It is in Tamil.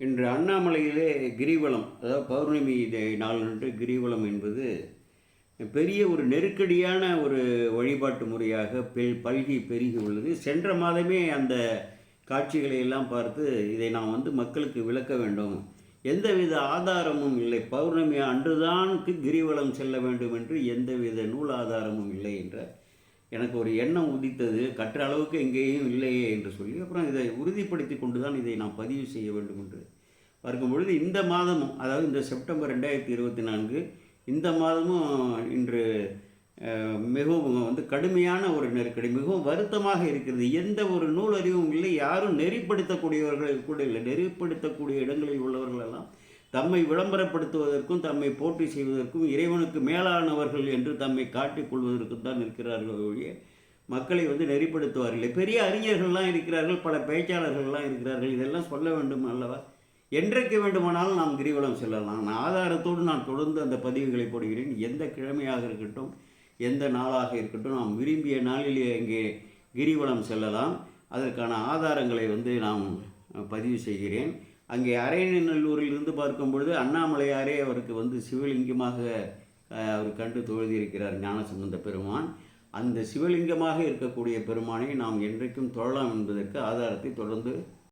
இன்று அண்ணாமலையிலே கிரிவலம் அதாவது பௌர்ணமி நாளன்று கிரிவலம் என்பது பெரிய ஒரு நெருக்கடியான ஒரு வழிபாட்டு முறையாக பெ பல்கி பெருகி உள்ளது. சென்ற மாதமே அந்த காட்சிகளை எல்லாம் பார்த்து இதை நாம் வந்து மக்களுக்கு விளக்க வேண்டும். எந்தவித ஆதாரமும் இல்லை. பௌர்ணமி அன்றுதான் கிரிவலம் செல்ல வேண்டும் என்று எந்தவித நூல் ஆதாரமும் இல்லை என்ற எனக்கு ஒரு எண்ணம் உதித்தது கற்ற அளவுக்கு எங்கேயும் இல்லையே என்று சொல்லி அப்புறம் இதை உறுதிப்படுத்தி கொண்டு தான் இதை நான் பதிவு செய்ய வேண்டும் என்று பார்க்கும் பொழுது இந்த மாதமும் அதாவது இந்த செப்டம்பர் ரெண்டாயிரத்தி இருபத்தி நான்கு இந்த மாதமும் இன்று மிகவும் வந்து கடுமையான ஒரு நெருக்கடி மிகவும் வருத்தமாக இருக்கிறது. எந்த ஒரு நூல் அறிவும் இல்லை யாரும் நெறிப்படுத்தக்கூடியவர்கள் கூட இல்லை. நெறிப்படுத்தக்கூடிய இடங்களில் உள்ளவர்கள் எல்லாம் தம்மை விளம்பரப்படுத்துவதற்கும் தம்மை போட்டி செய்வதற்கும் இறைவனுக்கு மேலானவர்கள் என்று தம்மை காட்டிக்கொள்வதற்கும் தான் இருக்கிறார்கள் ஒழிய மக்களை வந்து நெறிப்படுத்துவார்கள். பெரிய அறிஞர்கள்லாம் இருக்கிறார்கள் பல பேச்சாளர்கள்லாம் இருக்கிறார்கள். இதெல்லாம் சொல்ல வேண்டும் அல்லவா? என்றைக்கு வேண்டுமானாலும் நாம் கிரிவலம் செல்லலாம். நான் ஆதாரத்தோடு நான் தொடர்ந்து அந்த பதிவுகளை போடுகிறேன். எந்த கிழமையாக இருக்கட்டும் எந்த நாளாக இருக்கட்டும் நாம் விரும்பிய நாளிலே அங்கே கிரிவலம் செல்லலாம். அதற்கான ஆதாரங்களை வந்து நாம் பதிவு செய்கிறேன். அங்கே அரையநல்லூரிலிருந்து பார்க்கும் பொழுது அண்ணாமலையாரே அவருக்கு வந்து சிவலிங்கமாக அவர் கண்டு தொழுதியிருக்கிறார் ஞானசம்பந்த பெருமான். அந்த சிவலிங்கமாக இருக்கக்கூடிய பெருமானை நாம் என்றைக்கும் தொழலாம் என்பதற்கு ஆதாரத்தை தொடர்ந்து